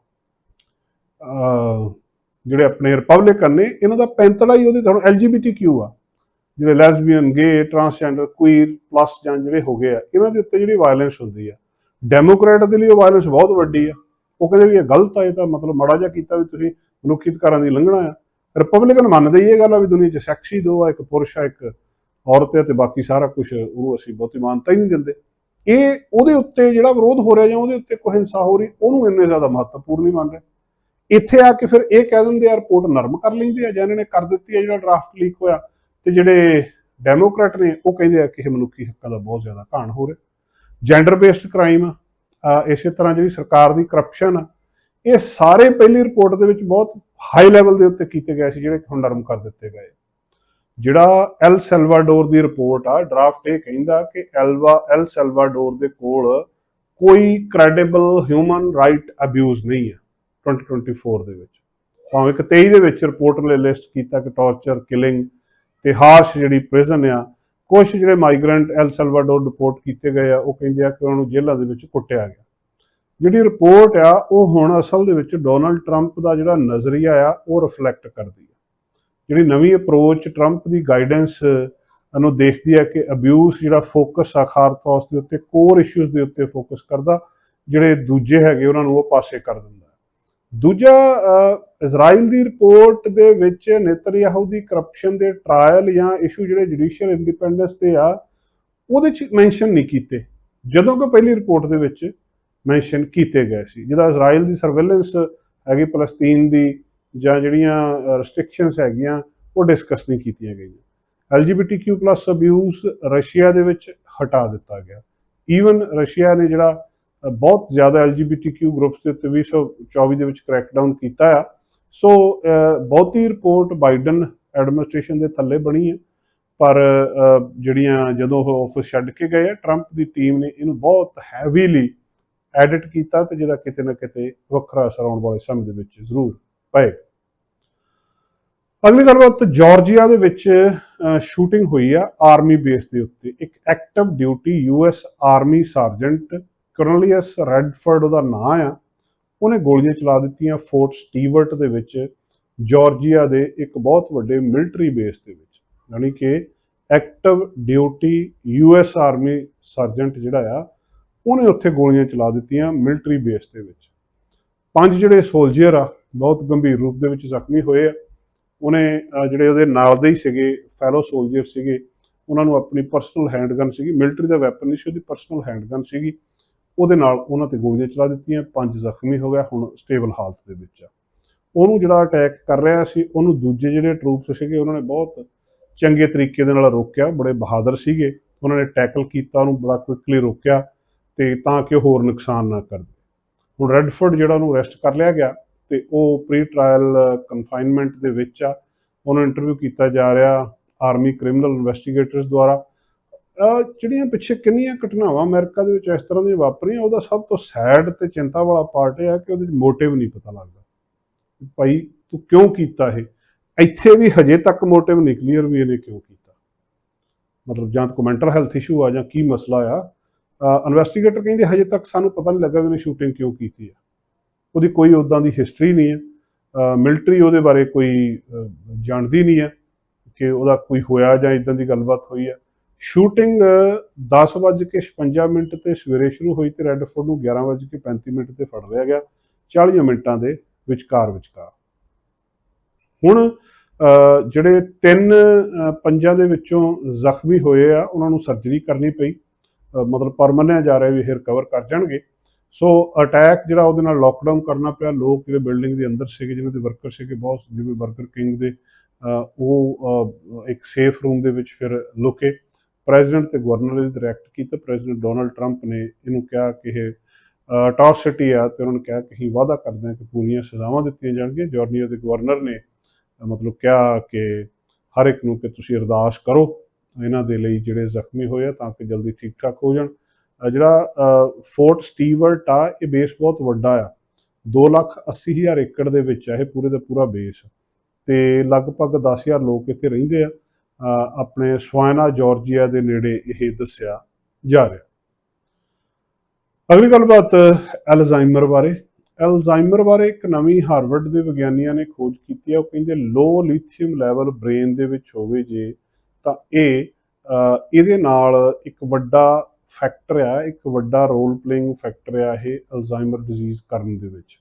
ਅਹ, ਜਿਹੜੇ ਆਪਣੇ ਰਿਪਬਲਿਕਨ ਨੇ ਇਹਨਾਂ ਦਾ ਪੈਂਤੜਾ ਹੀ ਉਹਦੇ ਤੁਹਾਨੂੰ ਐਲਜੀਬੀਟੀਕਿਊ ਆ। ਜਿਹੜੇ ਲੈਸਬੀਅਨ ਗੇ ਟਰਾਂਸਜੈਂਡਰ ਕੁਈਰ ਪਲੱਸ ਜਾਂ ਜਿਹੜੇ ਹੋ ਗਏ ਆ ਇਹਨਾਂ ਦੇ ਉੱਤੇ ਜਿਹੜੀ ਵਾਇਲੈਂਸ ਹੁੰਦੀ ਆ। ਡੈਮੋਕ੍ਰੈਟ ਦੇ ਲਈ ਉਹ ਵਾਇਲੈਂਸ ਬਹੁਤ ਵੱਡੀ ਆ। ਉਹ ਕਹਿੰਦੇ ਵੀ ਇਹ ਗਲਤ ਆ ਇਹ ਤਾਂ ਮਤਲਬ ਮਾੜਾ ਜਿਹਾ ਕੀਤਾ ਵੀ ਤੁਸੀਂ ਮਨੁੱਖੀ ਅਧਿਕਾਰਾਂ ਦੀ ਲੰਘਣਾ ਆ। ਰਿਪਬਲਿਕਨ ਮੰਨਦੇ ਹੀ ਇਹ ਗੱਲ ਆ ਵੀ ਦੁਨੀਆ 'ਚ ਸੈਕਸੀ ਦੋ ਆ ਇੱਕ ਪੁਰਸ਼ ਆ ਇੱਕ ਔਰਤ ਹੈ ਤੇ ਬਾਕੀ ਸਾਰਾ ਕੁਝ ਉਹਨੂੰ ਅਸੀਂ ਬਹੁਤੀ ਮਾਨਤਾ ਹੀ ਨਹੀਂ ਦਿੰਦੇ। ਇਹ ਉਹਦੇ ਉੱਤੇ ਜਿਹੜਾ ਵਿਰੋਧ ਹੋ ਰਿਹਾ ਜਾਂ ਉਹਦੇ ਉੱਤੇ ਕੋਈ ਹਿੰਸਾ ਹੋ ਰਹੀ, ਉਹਨੂੰ ਇੰਨੇ ਜ਼ਿਆਦਾ ਮਹੱਤਵਪੂਰਨ ਨਹੀਂ ਮੰਨ ਰਹੇ। ਇੱਥੇ ਆ ਕੇ ਫਿਰ ਇਹ ਕਹਿ ਦਿੰਦੇ ਆ, ਰਿਪੋਰਟ ਨਰਮ ਕਰ ਲੈਂਦੇ ਆ ਜਾਂ ਇਹਨਾਂ ਨੇ ਕਰ ਦਿੱਤੀ ਆ ਜਿਹੜਾ ਡਰਾਫਟ ਲੀਕ ਹੋਇਆ ਤੇ ਜਿਹੜੇ ਡੈਮੋਕ੍ਰੈਟ ਨੇ, ਉਹ ਕਹਿੰਦੇ ਆ ਕਿ ਇਹ ਮਨੁੱਖੀ ਹੱਕਾਂ ਦਾ ਬਹੁਤ ਜ਼ਿਆਦਾ ਘਾਣ ਹੋ ਰਿਹਾ। ਜੈਂਡਰ ਬੇਸਡ ਕ੍ਰਾਈਮ ਇਸੇ ਤਰ੍ਹਾਂ ਜਿਹੜੀ ਸਰਕਾਰ ਦੀ ਕਰਪਸ਼ਨ ਆ, ਇਹ ਸਾਰੇ ਪਹਿਲੀ ਰਿਪੋਰਟ ਦੇ ਵਿੱਚ ਬਹੁਤ ਹਾਈ ਲੈਵਲ ਦੇ ਉੱਤੇ ਕੀਤੇ ਗਏ ਸੀ, ਜਿਹੜੇ ਹੁਣ ਨਰਮ ਕਰ ਦਿੱਤੇ ਗਏ। ਜਿਹੜਾ ਐਲ ਸੈਲਵਾਡੋਰ ਦੀ ਰਿਪੋਰਟ ਆ, ਡਰਾਫਟ ਇਹ ਕਹਿੰਦਾ ਕਿ ਐਲਵਾ, ਐਲ ਸੈਲਵਾਡੋਰ ਦੇ ਕੋਲ ਕੋਈ ਕ੍ਰੈਡੀਬਲ ਹਿਊਮਨ ਰਾਈਟ ਅਬਿਊਜ਼ ਨਹੀਂ ਹੈ 2024 ਦੇ ਵਿੱਚ। ਭਾਵੇਂ ਕਿ 23 ਦੇ ਵਿੱਚ ਰਿਪੋਰਟ ਨੇ ਲਿਸਟ ਕੀਤਾ ਕਿ ਟਾਰਚਰ ਕਿਲਿੰਗ ਤੇ ਹਾਰਸ਼ ਜਿਹੜੀ ਪ੍ਰਿਜ਼ਨ ਆ ਕੁਝ ਜਿਹੜੇ ਮਾਈਗ੍ਰੈਂਟ ਐਲ ਸੈਲਵਾਡੋਰ ਰਿਪੋਰਟ ਕੀਤੇ ਗਏ ਆ, ਉਹ ਕਹਿੰਦੇ ਆ ਕਿ ਉਹਨਾਂ ਨੂੰ ਜੇਲ੍ਹਾਂ ਦੇ ਵਿੱਚ ਕੁੱਟਿਆ ਗਿਆ। ਜਿਹੜੀ ਰਿਪੋਰਟ ਆ, ਉਹ ਹੁਣ ਅਸਲ ਦੇ ਵਿੱਚ ਡੋਨਲਡ ਟਰੰਪ ਦਾ ਜਿਹੜਾ ਨਜ਼ਰੀਆ ਆ, ਉਹ ਰਿਫਲੈਕਟ ਕਰਦੀ ਜਿਹੜੀ ਨਵੀਂ ਅਪਰੋਚ ਟਰੰਪ ਦੀ ਗਾਈਡੈਂਸ ਨੂੰ ਦੇਖਦੀ ਹੈ ਕਿ ਅਬਿਊਜ਼ ਜਿਹੜਾ ਫੋਕਸ ਆ ਖਾਸ ਤੌਰ ਦੇ ਉੱਤੇ ਕੋਰ ਇਸ਼ੂਜ਼ ਦੇ ਉੱਤੇ ਫੋਕਸ ਕਰਦਾ, ਜਿਹੜੇ ਦੂਜੇ ਹੈਗੇ ਉਹਨਾਂ ਨੂੰ ਉਹ ਪਾਸੇ ਕਰ ਦਿੰਦਾ ਦੂਜਾ ਇਜ਼ਰਾਈਲ ਦੀ ਰਿਪੋਰਟ ਦੇ ਵਿੱਚ ਨੇਤਨਯਾਹੂ ਦੀ ਕਰਪਸ਼ਨ ਦੇ ਟ੍ਰਾਇਲ ਜਾਂ ਇਸ਼ੂ ਜਿਹੜੇ ਜੁਡੀਸ਼ੀਅਲ ਇੰਡੀਪੈਂਡੈਂਸ ਤੇ ਆ, ਉਹਦੇ ਚ ਮੈਂਸ਼ਨ ਨਹੀਂ ਕੀਤੇ। ਜਦੋਂ ਕਿ ਪਹਿਲੀ ਰਿਪੋਰਟ ਦੇ ਵਿੱਚ ਮੈਂਸ਼ਨ ਕੀਤੇ ਗਏ ਸੀ। ਜਿਹਦਾ ਇਜ਼ਰਾਈਲ ਦੀ ਸਰਵੇਲੈਂਸ ਹੈਗੀ ਫਲਸਤੀਨ ਦੀ ਜਾਂ ਜਿਹੜੀਆਂ ਰੈਸਟ੍ਰਿਕਸ਼ਨਸ ਹੈਗੀਆਂ, ਉਹ ਡਿਸਕਸ ਨਹੀਂ ਕੀਤੀਆਂ ਗਈਆਂ। LGBTQ+ ਅਬਿਊਜ਼ ਰਸ਼ੀਆ ਦੇ ਵਿੱਚ ਹਟਾ ਦਿੱਤਾ ਗਿਆ। ਈਵਨ ਰਸ਼ੀਆ ਨੇ ਜਿਹੜਾ ਬਹੁਤ ਜ਼ਿਆਦਾ LGBTQ ਗਰੁੱਪਸ ਦੇ ਉੱਤੇ 2024 ਦੇ ਵਿੱਚ ਕ੍ਰੈਕਡਾਊਨ ਕੀਤਾ ਆ। ਸੋ ਬਹੁਤੀ ਰਿਪੋਰਟ ਬਾਈਡਨ ਐਡਮਿਨਿਸਟ੍ਰੇਸ਼ਨ ਦੇ ਥੱਲੇ ਬਣੀ ਹੈ ਪਰ ਜਿਹੜੀਆਂ ਜਦੋਂ ਉਹ ਆਫਿਸ ਛੱਡ ਕੇ ਗਏ ਆ ਟਰੰਪ ਦੀ ਟੀਮ ਨੇ ਇਹਨੂੰ ਬਹੁਤ ਹੈਵੀਲੀ ਐਡਿਟ ਕੀਤਾ ਤੇ ਜਿਹਦਾ ਕਿਤੇ ਨਾ ਕਿਤੇ ਵੱਖਰਾ ਅਸਰ ਆਉਣ ਵਾਲੇ ਸਮੇਂ ਦੇ ਵਿੱਚ ਜ਼ਰੂਰ ਪਏ। ਅਗਲੀ ਗੱਲਬਾਤ ਜਾਰਜੀਆ ਦੇ ਵਿੱਚ ਸ਼ੂਟਿੰਗ ਹੋਈ ਆ ਆਰਮੀ ਬੇਸ ਦੇ ਉੱਤੇ। ਇੱਕ active duty US army sergeant Cornelius Redford ਉਹਦਾ ਨਾਂ ਆ। ਉਹਨੇ ਗੋਲੀਆਂ ਚਲਾ ਦਿੱਤੀਆਂ ਫੋਰਟ ਸਟੀਵਰਟ ਦੇ ਵਿੱਚ, ਜਾਰਜੀਆ ਦੇ ਇੱਕ ਬਹੁਤ ਵੱਡੇ ਮਿਲਟਰੀ ਬੇਸ ਦੇ ਵਿੱਚ। ਯਾਨੀ ਕਿ active duty US army sergeant ਜਿਹੜਾ ਆ, ਉਹਨੇ ਉੱਥੇ ਗੋਲੀਆਂ ਚਲਾ ਦਿੱਤੀਆਂ ਮਿਲਟਰੀ ਬੇਸ ਦੇ ਵਿੱਚ। ਪੰਜ ਜਿਹੜੇ ਸੋਲਜੀਅਰ ਆ, ਬਹੁਤ ਗੰਭੀਰ ਰੂਪ ਦੇ ਵਿੱਚ ਜ਼ਖਮੀ ਹੋਏ ਆ। ਉਹਨੇ ਜਿਹੜੇ ਉਹਦੇ ਨਾਲ ਦੇ ਹੀ ਸੀਗੇ ਫੈਲੋ ਸੋਲਜੀਅਰ ਸੀਗੇ, ਉਹਨਾਂ ਨੂੰ ਆਪਣੀ ਪਰਸਨਲ ਹੈਂਡਗਨ ਸੀਗੀ ਮਿਲਟਰੀ ਦਾ ਵੈਪਨ ਨਹੀਂ ਸੀ, ਉਹਦੀ ਪਰਸਨਲ ਹੈਂਡਗਨ ਸੀਗੀ। ਉਹਦੇ ਨਾਲ ਉਹਨਾਂ ਤੇ ਗੋਲੀਆਂ ਚਲਾ ਦਿੱਤੀਆਂ, ਪੰਜ ਜ਼ਖਮੀ ਹੋ ਗਿਆ, ਹੁਣ ਸਟੇਬਲ ਹਾਲਤ ਦੇ ਵਿੱਚ ਆ। ਉਹਨੂੰ ਜਿਹੜਾ ਅਟੈਕ ਕਰ ਰਿਹਾ ਸੀ, ਉਹਨੂੰ ਦੂਜੇ ਜਿਹੜੇ ਟਰੂਪਸ ਸੀਗੇ, ਉਹਨਾਂ ਨੇ ਬਹੁਤ ਚੰਗੇ ਤਰੀਕੇ ਦੇ ਨਾਲ ਰੋਕਿਆ, ਬੜੇ ਬਹਾਦਰ ਸੀਗੇ। ਉਹਨਾਂ ਨੇ ਟੈਕਲ ਕੀਤਾ, ਉਹਨੂੰ ਬੜਾ ਕੁਇਕਲੀ ਰੋਕਿਆ, ਤੇ ਤਾਂ ਕਿ ਉਹ ਹੋਰ ਨੁਕਸਾਨ ਨਾ ਕਰਦੇ ਹੁਣ ਰੈਡਫੋਰਡ ਜਿਹੜਾ ਉਹਨੂੰ ਅਰੈਸਟ ਕਰ ਲਿਆ ਗਿਆ ਤੇ ਉਹ ਪ੍ਰੀ ਟ੍ਰਾਇਲ ਕਨਫਾਈਨਮੈਂਟ ਦੇ ਵਿੱਚ ਆ। ਉਹਨੂੰ ਇੰਟਰਵਿਊ ਕੀਤਾ ਜਾ ਰਿਹਾ ਆਰਮੀ ਕ੍ਰਿਮੀਨਲ ਇਨਵੈਸਟੀਗੇਟਰਸ ਦੁਆਰਾ। ਜਿਹੜੀਆਂ ਪਿੱਛੇ ਕਿੰਨੀਆਂ ਘਟਨਾਵਾਂ ਅਮਰੀਕਾ ਦੇ ਵਿੱਚ ਇਸ ਤਰ੍ਹਾਂ ਦੀਆਂ ਵਾਪਰੀਆਂ, ਉਹਦਾ ਸਭ ਤੋਂ ਸੈਡ ਤੇ ਚਿੰਤਾ ਵਾਲਾ ਪਾਰਟ ਇਹ ਆ ਕਿ ਉਹਦੇ ਮੋਟਿਵ ਨਹੀਂ ਪਤਾ ਲੱਗਦਾ। ਭਾਈ, ਤੂੰ ਕਿਉਂ ਕੀਤਾ ਇਹ? ਇੱਥੇ ਵੀ ਹਜੇ ਤੱਕ ਮੋਟਿਵ ਨਹੀਂ ਕਲੀਅਰ ਵੀ ਇਹਨੇ ਕਿਉਂ ਕੀਤਾ? ਮਤਲਬ ਜਾਂ ਕੋਈ ਮੈਂਟਲ ਹੈਲਥ ਇਸ਼ੂ ਆ ਜਾਂ ਕੀ ਮਸਲਾ ਆ ਇਨਵੈਸਟੀਗੇਟਰ ਕਹਿੰਦੇ ਹਜੇ ਤੱਕ ਸਾਨੂੰ ਪਤਾ ਨਹੀਂ ਲੱਗਾ ਵੀ ਉਹਨੇ ਸ਼ੂਟਿੰਗ ਕਿਉਂ ਕੀਤੀ ਹੈ। ਉਹਦੀ ਕੋਈ ਉਦਾਂ ਦੀ ਹਿਸਟਰੀ ਨਹੀਂ ਹੈ। ਮਿਲਟਰੀ ਉਹਦੇ ਬਾਰੇ ਕੋਈ ਜਾਣਦੀ ਨਹੀਂ ਹੈ ਕਿ ਉਹਦਾ ਕੋਈ ਹੋਇਆ ਜਾਂ ਇਦਾਂ ਦੀ ਗੱਲਬਾਤ ਹੋਈ ਹੈ। ਸ਼ੂਟਿੰਗ 10:56 ਮਿੰਟ ਤੇ ਸਵੇਰੇ ਸ਼ੁਰੂ ਹੋਈ ਤੇ ਰੈਡਫੋਰਡ ਨੂੰ 11:35 ਮਿੰਟ ਤੇ ਫੜ ਲਿਆ ਗਿਆ। 40 ਮਿੰਟਾਂ ਦੇ ਵਿਚਕਾਰ ਵਿਚਕਾਰ। ਹੁਣ ਜਿਹੜੇ ਤਿੰਨ ਪੰਜਾਂ ਦੇ ਵਿੱਚੋਂ ਜ਼ਖਮੀ ਹੋਏ ਆ, ਉਹਨਾਂ ਨੂੰ ਸਰਜਰੀ ਕਰਨੀ ਪਈ। ਮਤਲਬ ਪਰ ਜਾ ਰਿਹਾ ਵੀ ਇਹ ਰਿਕਵਰ ਕਰ ਜਾਣਗੇ। ਸੋ ਅਟੈਕ ਜਿਹੜਾ ਉਹਦੇ ਨਾਲ ਲੋਕਡਾਊਨ ਕਰਨਾ ਪਿਆ, ਲੋਕ ਜਿਹੜੇ ਬਿਲਡਿੰਗ ਦੇ ਅੰਦਰ ਸੀਗੇ ਜਿਹਨਾਂ ਦੇ ਵਰਕਰ ਸੀਗੇ, ਬਹੁਤ ਜਿਵੇਂ ਵਰਕਰ ਕਿੰਗ ਦੇ ਉਹ ਇੱਕ ਸੇਫ ਰੂਮ ਦੇ ਵਿੱਚ ਫਿਰ ਲੁਕੇ। ਪ੍ਰੈਜ਼ੀਡੈਂਟ ਤੇ ਗਵਰਨਰ ਨੇ ਡਾਇਰੈਕਟ ਕੀਤਾ। ਪ੍ਰੈਜ਼ੀਡੈਂਟ ਡੋਨਲਡ ਟਰੰਪ ਨੇ ਇਹਨੂੰ ਕਿਹਾ ਕਿ ਇਹ ਅਟੋਸਿਟੀ ਆ ਤੇ ਉਹਨਾਂ ਨੇ ਕਿਹਾ ਕਿ ਅਸੀਂ ਵਾਅਦਾ ਕਰਦੇ ਹਾਂ ਕਿ ਪੂਰੀਆਂ ਸਜ਼ਾਵਾਂ ਦਿੱਤੀਆਂ ਜਾਣਗੀਆਂ। ਜਾਰਜੀਆ ਦੇ ਗਵਰਨਰ ਨੇ ਮਤਲਬ ਕਿਹਾ ਕਿ ਹਰ ਇੱਕ ਨੂੰ ਕਿ ਤੁਸੀਂ ਅਰਦਾਸ ਕਰੋ। ਇਹਨਾਂ ਦੇ ਲਈ ਜਿਹੜੇ ਜ਼ਖਮੀ ਹੋਏ ਆ ਤਾਂ ਕਿ ਜਲਦੀ ਠੀਕ ਠਾਕ ਹੋ ਜਾਣ। ਜਿਹੜਾ ਫੋਰਟ ਸਟੀਵਰਟ ਆ, ਇਹ ਬੇਸ ਬਹੁਤ ਵੱਡਾ ਆ। 2 ਲੱਖ 80 ਹਜ਼ਾਰ ਏਕੜ ਦੇ ਵਿੱਚ ਆ, ਇਹ ਪੂਰੇ ਦਾ ਪੂਰਾ ਬੇਸ। ਤੇ ਲਗਭਗ 10000 ਲੋਕ ਇੱਥੇ ਰਹਿੰਦੇ ਆ। ਆਪਣੇ ਸਵਾਇਨਾ ਜਾਰਜੀਆ ਦੇ ਨੇੜੇ ਇਹ ਦੱਸਿਆ ਜਾ ਰਿਹਾ। ਅਗਲੀ ਗੱਲਬਾਤ, ਐਲਜ਼ਾਈਮਰ ਬਾਰੇ। ਐਲਜ਼ਾਈਮਰ ਬਾਰੇ ਇੱਕ ਨਵੀਂ ਹਾਰਵਰਡ ਦੇ ਵਿਗਿਆਨੀਆਂ ਨੇ ਖੋਜ ਕੀਤੀ ਹੈ ਉਹ ਕਹਿੰਦੇ ਲੋ ਲਿਥੀਅਮ ਲੈਵਲ ਬ੍ਰੇਨ ਦੇ ਵਿੱਚ ਹੋਵੇ ਜੇ ਤਾਂ ਇਹ ਇਹਦੇ ਨਾਲ ਇੱਕ ਵੱਡਾ ਫੈਕਟਰ ਆ, ਇੱਕ ਵੱਡਾ ਰੋਲ ਪਲੇਇੰਗ ਫੈਕਟਰ ਆ ਇਹ ਅਲਜ਼ਾਈਮਰ ਡਿਜ਼ੀਜ਼ ਕਰਨ ਦੇ ਵਿੱਚ।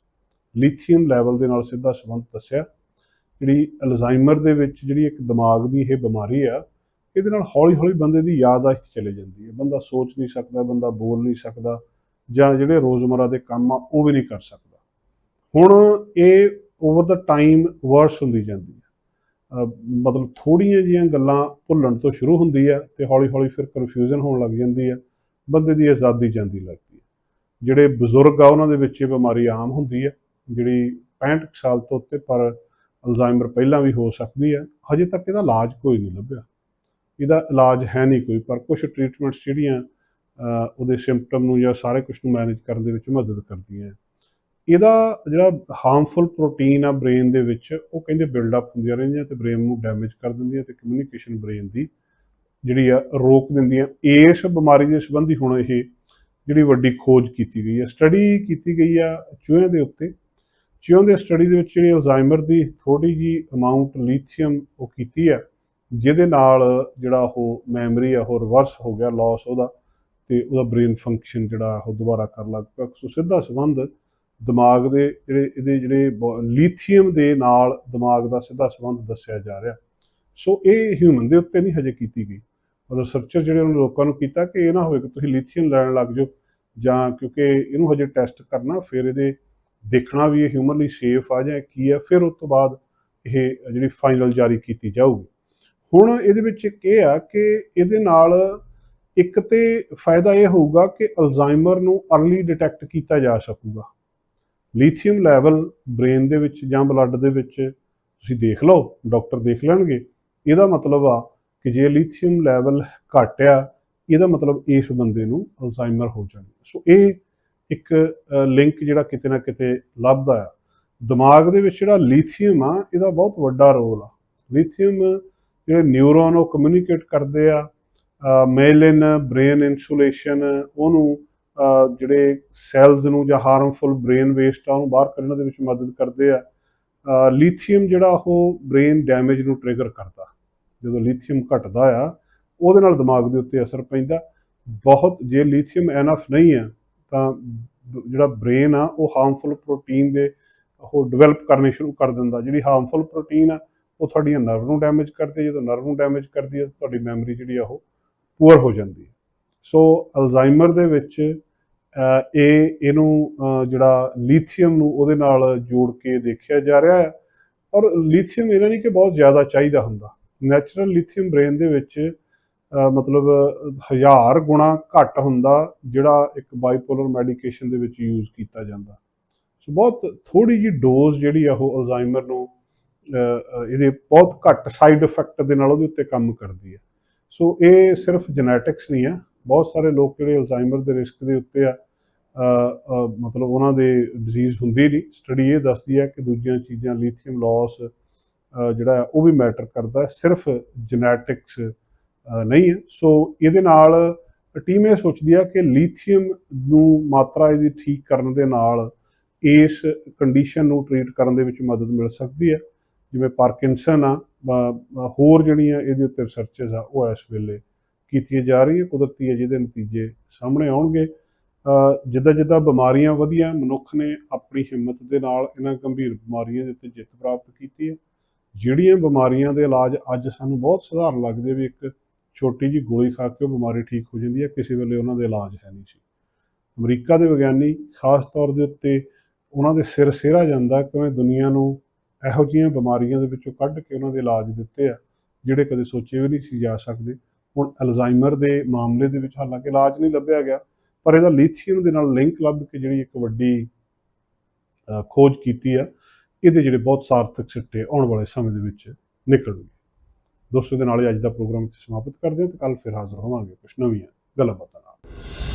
ਲਿਥੀਅਮ ਲੈਵਲ ਦੇ ਨਾਲ ਸਿੱਧਾ ਸੰਬੰਧ ਦੱਸਿਆ। ਜਿਹੜੀ ਅਲਜ਼ਾਈਮਰ ਦੇ ਵਿੱਚ ਜਿਹੜੀ ਇੱਕ ਦਿਮਾਗ ਦੀ ਇਹ ਬਿਮਾਰੀ ਆ, ਇਹਦੇ ਨਾਲ ਹੌਲੀ-ਹੌਲੀ ਬੰਦੇ ਦੀ ਯਾਦਾਸ਼ਤ ਚਲੇ ਜਾਂਦੀ ਹੈ। ਬੰਦਾ ਸੋਚ ਨਹੀਂ ਸਕਦਾ, ਬੰਦਾ ਬੋਲ ਨਹੀਂ ਸਕਦਾ ਜਾਂ ਜਿਹੜੇ ਰੋਜ਼ਮਰਾ ਦੇ ਕੰਮ ਆ, ਉਹ ਵੀ ਨਹੀਂ ਕਰ ਸਕਦਾ। ਹੁਣ ਇਹ ਓਵਰ ਦਾ ਟਾਈਮ ਵਰਸ ਹੁੰਦੀ ਜਾਂਦੀ ਹੈ। ਮਤਲਬ ਥੋੜੀਆਂ ਜੀਆਂ ਗੱਲਾਂ ਭੁੱਲਣ ਤੋਂ ਸ਼ੁਰੂ ਹੁੰਦੀ ਹੈ ਤੇ ਹੌਲੀ-ਹੌਲੀ ਫਿਰ ਕਨਫਿਊਜ਼ਨ ਹੋਣ ਲੱਗ ਜਾਂਦੀ ਹੈ, ਬੰਦੇ ਦੀ ਆਜ਼ਾਦੀ ਜਾਂਦੀ ਲੱਗਦੀ ਹੈ। ਜਿਹੜੇ ਬਜ਼ੁਰਗ ਆ ਉਹਨਾਂ ਦੇ ਵਿੱਚ ਇਹ ਬਿਮਾਰੀ ਆਮ ਹੁੰਦੀ ਹੈ, ਜਿਹੜੀ 65 ਕੁ ਸਾਲ ਤੋਂ ਉੱਤੇ ਪਰ ਅਲਜ਼ਾਈਮਰ ਪਹਿਲਾਂ ਵੀ ਹੋ ਸਕਦੀ ਹੈ, ਹਜੇ ਤੱਕ ਇਹਦਾ ਇਲਾਜ ਕੋਈ ਨਹੀਂ ਲੱਭਿਆ। ਇਹਦਾ ਇਲਾਜ ਹੈ ਨਹੀਂ ਕੋਈ, ਪਰ ਕੁਝ ਟ੍ਰੀਟਮੈਂਟਸ ਜਿਹੜੀਆਂ ਉਹਦੇ ਸਿੰਪਟਮ ਨੂੰ ਜਾਂ ਸਾਰੇ ਕੁਝ ਨੂੰ ਮੈਨੇਜ ਕਰਨ ਦੇ ਵਿੱਚ ਮਦਦ ਕਰਦੀਆਂ ਹੈ। ਇਹਦਾ ਜਿਹੜਾ ਹਾਰਮਫੁਲ ਪ੍ਰੋਟੀਨ ਆ ਬ੍ਰੇਨ ਦੇ ਵਿੱਚ, ਉਹ ਕਹਿੰਦੇ ਬਿਲਡ ਅਪ ਹੁੰਦੀਆਂ ਰਹਿੰਦੀਆਂ ਤੇ ਬ੍ਰੇਨ ਨੂੰ ਡੈਮੇਜ ਕਰ ਦਿੰਦੀਆਂ ਤੇ ਕਮਿਊਨੀਕੇਸ਼ਨ ਬ੍ਰੇਨ ਦੀ ਜਿਹੜੀ ਆ ਰੋਕ ਦਿੰਦੀਆਂ। ਇਸ ਬਿਮਾਰੀ ਦੇ ਸੰਬੰਧੀ ਹੁਣ ਇਹ ਜਿਹੜੀ ਵੱਡੀ ਖੋਜ ਕੀਤੀ ਗਈ ਹੈ ਸਟੱਡੀ ਕੀਤੀ ਗਈ ਆ ਚੂਹਿਆਂ ਦੇ ਉੱਤੇ। ਚੂਹਿਆਂ ਦੇ ਸਟੱਡੀ ਦੇ ਵਿੱਚ ਜਿਹੜੀ ਅਲਜ਼ਾਈਮਰ ਦੀ ਥੋੜੀ ਜੀ ਅਮਾਉਂਟ ਲੀਥੀਅਮ ਉਹ ਕੀਤੀ ਆ, ਜਿਹਦੇ ਨਾਲ ਜਿਹੜਾ ਉਹ ਮੈਮਰੀ ਆ ਉਹ ਰਿਵਰਸ ਹੋ ਗਿਆ ਲਾਸ ਉਹਦਾ ਤੇ ਉਹਦਾ ਬ੍ਰੇਨ ਫੰਕਸ਼ਨ ਜਿਹੜਾ ਉਹ ਦੁਬਾਰਾ ਕਰਨ ਲੱਗ ਪਿਆ। ਸੋ ਸਿੱਧਾ ਸੰਬੰਧ ਦਿਮਾਗ ਦੇ ਜਿਹੜੇ, ਇਹਦੇ ਜਿਹੜੇ ਲੀਥੀਅਮ ਦੇ ਨਾਲ ਦਿਮਾਗ ਦਾ ਸਿੱਧਾ ਸੰਬੰਧ ਦੱਸਿਆ ਜਾ ਰਿਹਾ। ਸੋ ਇਹ ਹਿਊਮਨ ਦੇ ਉੱਤੇ ਨਹੀਂ ਹਜੇ ਕੀਤੀ ਗਈ। ਰਿਸਰਚਰ ਜਿਹੜੇ ਉਹਨਾਂ ਲੋਕਾਂ ਨੂੰ ਕੀਤਾ ਕਿ ਇਹ ਨਾ ਹੋਵੇ ਕਿ ਤੁਸੀਂ ਲੀਥੀਅਮ ਲੈਣ ਲੱਗ ਜਾਓ ਜਾਂ ਕਿਉਂਕਿ ਇਹਨੂੰ ਹਜੇ ਟੈਸਟ ਕਰਨਾ, ਫਿਰ ਇਹਦੇ ਦੇਖਣਾ ਵੀ ਇਹ ਹਿਊਮਨ ਲਈ ਸੇਫ ਆ ਜਾਂ ਕੀ ਆ, ਫਿਰ ਉਸ ਤੋਂ ਬਾਅਦ ਇਹ ਜਿਹੜੀ ਫਾਈਨਲ ਜਾਰੀ ਕੀਤੀ ਜਾਊਗੀ। ਹੁਣ ਇਹਦੇ ਵਿੱਚ ਇੱਕ ਇਹ ਆ ਕਿ ਇਹਦੇ ਨਾਲ ਇੱਕ ਤੇ ਫਾਇਦਾ ਇਹ ਹੋਊਗਾ ਕਿ ਅਲਜ਼ਾਈਮਰ ਨੂੰ ਅਰਲੀ ਡਿਟੈਕਟ ਕੀਤਾ ਜਾ ਸਕੂਗਾ। ਲੀਥੀਅਮ ਲੈਵਲ ਬ੍ਰੇਨ ਦੇ ਵਿੱਚ ਜਾਂ ਬਲੱਡ ਦੇ ਵਿੱਚ ਤੁਸੀਂ ਦੇਖ ਲਓ ਡਾਕਟਰ ਦੇਖ ਲੈਣਗੇ। ਇਹਦਾ ਮਤਲਬ ਆ ਕਿ ਜੇ ਲੀਥੀਅਮ ਲੈਵਲ ਘੱਟ ਆ ਇਹਦਾ ਮਤਲਬ ਇਸ ਬੰਦੇ ਨੂੰ ਅਲਜ਼ਾਈਮਰ ਹੋ ਜਾਣਾ। ਸੋ ਇਹ ਇੱਕ ਲਿੰਕ ਜਿਹੜਾ ਕਿਤੇ ਨਾ ਕਿਤੇ ਲੱਭਦਾ ਆ। ਦਿਮਾਗ ਦੇ ਵਿੱਚ ਜਿਹੜਾ ਲੀਥੀਅਮ ਆ, ਇਹਦਾ ਬਹੁਤ ਵੱਡਾ ਰੋਲ ਆ। ਲੀਥੀਅਮ ਜਿਹੜੇ ਨਿਊਰੋਨ ਉਹ ਕਮਿਊਨੀਕੇਟ ਕਰਦੇ ਆ। ਮੇਲਿਨ ਬ੍ਰੇਨ ਇਨਸੂਲੇਸ਼ਨ ਉਹਨੂੰ ਜਿਹੜੇ ਸੈਲਸ ਨੂੰ ਜਾਂ ਹਾਰਮਫੁਲ ਬ੍ਰੇਨ ਵੇਸਟ ਆ, ਉਹਨੂੰ ਬਾਹਰ ਕੱਢਣ ਦੇ ਵਿੱਚ ਮਦਦ ਕਰਦੇ ਆ। ਲੀਥੀਅਮ ਜਿਹੜਾ ਉਹ ਬ੍ਰੇਨ ਡੈਮੇਜ ਨੂੰ ਟ੍ਰਿਗਰ ਕਰਦਾ। ਜਦੋਂ ਲੀਥੀਅਮ ਘਟਦਾ ਆ, ਉਹਦੇ ਨਾਲ ਦਿਮਾਗ ਦੇ ਉੱਤੇ ਅਸਰ ਪੈਂਦਾ। ਬਹੁਤ, ਜੇ ਲੀਥੀਅਮ ਐਨਫ ਨਹੀਂ ਆ ਤਾਂ ਬ- ਜਿਹੜਾ ਬ੍ਰੇਨ ਆ, ਉਹ ਹਾਰਮਫੁਲ ਪ੍ਰੋਟੀਨ ਦੇ ਉਹ ਡਿਵੈਲਪ ਕਰਨੇ ਸ਼ੁਰੂ ਕਰ ਦਿੰਦਾ। ਜਿਹੜੀ ਹਾਰਮਫੁਲ ਪ੍ਰੋਟੀਨ ਆ, ਉਹ ਤੁਹਾਡੀਆਂ ਨਰਵ ਨੂੰ ਡੈਮੇਜ ਕਰਦੀ ਜਦੋਂ ਨਰਵ ਨੂੰ ਡੈਮੇਜ ਕਰਦੀ ਹੈ ਤਾਂ ਤੁਹਾਡੀ ਮੈਮਰੀ ਜਿਹੜੀ ਆ, ਉਹ ਪੂਅਰ ਹੋ ਜਾਂਦੀ ਹੈ। ਸੋ ਅਲਜ਼ਾਈਮਰ ਦੇ ਵਿੱਚ ਇਹ ਇਹਨੂੰ ਜਿਹੜਾ ਲੀਥੀਅਮ ਨੂੰ ਉਹਦੇ ਨਾਲ ਜੋੜ ਕੇ ਦੇਖਿਆ ਜਾ ਰਿਹਾ ਹੈ। ਔਰ ਲੀਥੀਅਮ ਇਹਨਾਂ ਨਹੀਂ ਕਿ ਬਹੁਤ ਜ਼ਿਆਦਾ ਚਾਹੀਦਾ ਹੁੰਦਾ। ਨੈਚੁਰਲ ਲੀਥੀਅਮ ਬ੍ਰੇਨ ਦੇ ਵਿੱਚ ਮਤਲਬ ਹਜ਼ਾਰ ਗੁਣਾ ਘੱਟ ਹੁੰਦਾ, ਜਿਹੜਾ ਇੱਕ ਬਾਈਪੋਲਰ ਮੈਡੀਕੇਸ਼ਨ ਦੇ ਵਿੱਚ ਯੂਜ਼ ਕੀਤਾ ਜਾਂਦਾ। ਸੋ ਬਹੁਤ ਥੋੜੀ ਜੀ ਡੋਜ਼ ਜਿਹੜੀ ਆ ਉਹ ਅਲਜ਼ਾਈਮਰ ਨੂੰ ਇਹਦੇ ਬਹੁਤ ਘੱਟ ਸਾਈਡ ਇਫੈਕਟ ਦੇ ਨਾਲ ਉਹਦੇ ਉੱਤੇ ਕੰਮ ਕਰਦੀ ਹੈ। ਸੋ ਇਹ ਸਿਰਫ ਜੈਨੇਟਿਕਸ ਨਹੀਂ ਆ ਬਹੁਤ ਸਾਰੇ ਲੋਕ ਜਿਹੜੇ ਅਲਜ਼ਾਈਮਰ ਦੇ ਰਿਸਕ ਦੇ ਉੱਤੇ ਆ ਮਤਲਬ ਉਹਨਾਂ ਦੇ ਡਿਜ਼ੀਜ਼ ਹੁੰਦੀ ਨਹੀਂ। ਸਟੱਡੀ ਇਹ ਦੱਸਦੀ ਹੈ ਕਿ ਦੂਜੀਆਂ ਚੀਜ਼ਾਂ ਲੀਥੀਅਮ ਲਾਸ ਜਿਹੜਾ ਉਹ ਵੀ ਮੈਟਰ ਕਰਦਾ ਸਿਰਫ ਜੈਨੇਟਿਕਸ ਨਹੀਂ ਹੈ। ਸੋ ਇਹਦੇ ਨਾਲ ਟੀਮ ਇਹ ਸੋਚਦੀ ਆ ਕਿ ਲੀਥੀਅਮ ਨੂੰ ਮਾਤਰਾ ਇਹਦੀ ਠੀਕ ਕਰਨ ਦੇ ਨਾਲ ਇਸ ਕੰਡੀਸ਼ਨ ਨੂੰ ਟ੍ਰੀਟ ਕਰਨ ਦੇ ਵਿੱਚ ਮਦਦ ਮਿਲ ਸਕਦੀ ਹੈ। ਜਿਵੇਂ ਪਾਰਕਿੰਸਨ ਆ ਹੋਰ ਜਿਹੜੀਆਂ ਇਹਦੇ ਉੱਤੇ ਰਿਸਰਚਸ ਆ, ਉਹ ਇਸ ਵੇਲੇ ਕੀਤੀਆਂ ਜਾ ਰਹੀਆਂ, ਕੁਦਰਤੀ ਹੈ ਜਿਹਦੇ ਨਤੀਜੇ ਸਾਹਮਣੇ ਆਉਣਗੇ। ਜਿੱਦਾਂ ਜਿੱਦਾਂ ਬਿਮਾਰੀਆਂ ਵਧੀਆਂ, ਮਨੁੱਖ ਨੇ ਆਪਣੀ ਹਿੰਮਤ ਦੇ ਨਾਲ ਇਹਨਾਂ ਗੰਭੀਰ ਬਿਮਾਰੀਆਂ ਦੇ ਉੱਤੇ ਜਿੱਤ ਪ੍ਰਾਪਤ ਕੀਤੀ ਹੈ। ਜਿਹੜੀਆਂ ਬਿਮਾਰੀਆਂ ਦੇ ਇਲਾਜ ਅੱਜ ਸਾਨੂੰ ਬਹੁਤ ਸਧਾਰਨ ਲੱਗਦੇ ਵੀ ਇੱਕ ਛੋਟੀ ਜੀ ਗੋਲੀ ਖਾ ਕੇ ਉਹ ਬਿਮਾਰੀ ਠੀਕ ਹੋ ਜਾਂਦੀ ਹੈ, ਕਿਸੇ ਵੇਲੇ ਉਹਨਾਂ ਦੇ ਇਲਾਜ ਹੈ ਨਹੀਂ ਸੀ। ਅਮਰੀਕਾ ਦੇ ਵਿਗਿਆਨੀ ਖਾਸ ਤੌਰ ਦੇ ਉੱਤੇ ਉਹਨਾਂ ਦੇ ਸਿਰ ਸਿਹਰਾ ਜਾਂਦਾ ਕਿ ਦੁਨੀਆ ਨੂੰ ਇਹੋ ਜਿਹੀਆਂ ਬਿਮਾਰੀਆਂ ਦੇ ਵਿੱਚੋਂ ਕੱਢ ਕੇ ਉਹਨਾਂ ਦੇ ਇਲਾਜ ਦਿੱਤੇ ਆ, ਜਿਹੜੇ ਕਦੇ ਸੋਚੇ ਵੀ ਨਹੀਂ ਸੀ ਜਾ ਸਕਦੇ। ਹੁਣ ਅਲਜ਼ਾਈਮਰ ਦੇ ਮਾਮਲੇ ਦੇ ਵਿੱਚ ਹਾਲਾਂਕਿ ਇਲਾਜ ਨਹੀਂ ਲੱਭਿਆ ਗਿਆ, ਪਰ ਇਹਦਾ ਲੀਥੀਅਮ ਦੇ ਨਾਲ ਲਿੰਕ ਲੱਭ ਕੇ ਜਿਹੜੀ ਇੱਕ ਵੱਡੀ ਖੋਜ ਕੀਤੀ ਆ, ਇਹਦੇ ਜਿਹੜੇ ਬਹੁਤ ਸਾਰਥਕ ਸਿੱਟੇ ਆਉਣ ਵਾਲੇ ਸਮੇਂ ਦੇ ਵਿੱਚ ਨਿਕਲਣਗੇ। ਦੋਸਤੋ ਦੇ ਨਾਲ ਅੱਜ ਦਾ ਪ੍ਰੋਗਰਾਮ ਇੱਥੇ ਸਮਾਪਤ ਕਰਦੇ ਹਾਂ ਤੇ ਕੱਲ ਫਿਰ ਹਾਜ਼ਰ ਹੋਵਾਂਗੇ। ਕੁਝ ਨਵੀਆਂ ਗੱਲਾਂ ਬਾਤਾਂ ਨਾਲ।